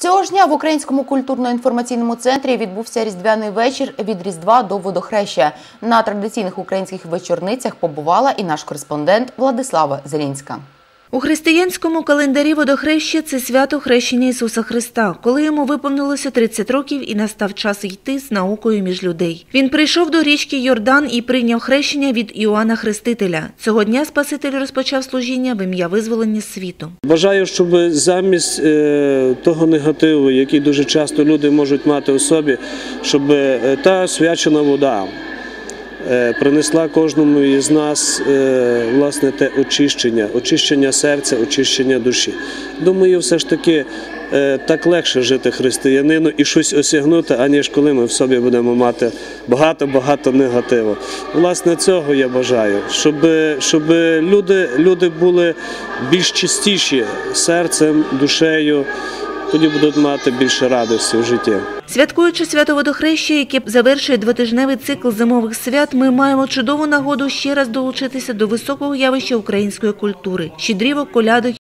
Цього ж дня в Українському культурно-інформаційному центрі відбувся різдвяний вечір від Різдва до водохреща. На традиційних українських вечорницях побувала і наш кореспондент Владислава Зелінська. У християнському календарі водохреща – це свято хрещення Ісуса Христа, коли йому виповнилося 30 років і настав час йти з наукою між людей. Він прийшов до річки Йордан і прийняв хрещення від Іоанна Хрестителя. Цього дня Спаситель розпочав служіння в ім'я визволення світу. Бажаю, щоб замість е, того негативу, який дуже часто люди можуть мати у собі, щоб е, та свячена вода принесла кожному із нас е, власне те очищення, очищення серця, очищення душі. Думаю, все ж таки е, так легше жити християнину і щось осягнути, аніж коли ми в собі будемо мати багато-багато негативу. Власне, цього я бажаю, щоб, щоб люди, люди були більш чистіші серцем, душею, тоді будуть мати більше радості в житті. Святкуючи свято водохреща, яке завершує двотижневий цикл зимових свят, ми маємо чудову нагоду ще раз долучитися до високого явища української культури – щедрівок, колядок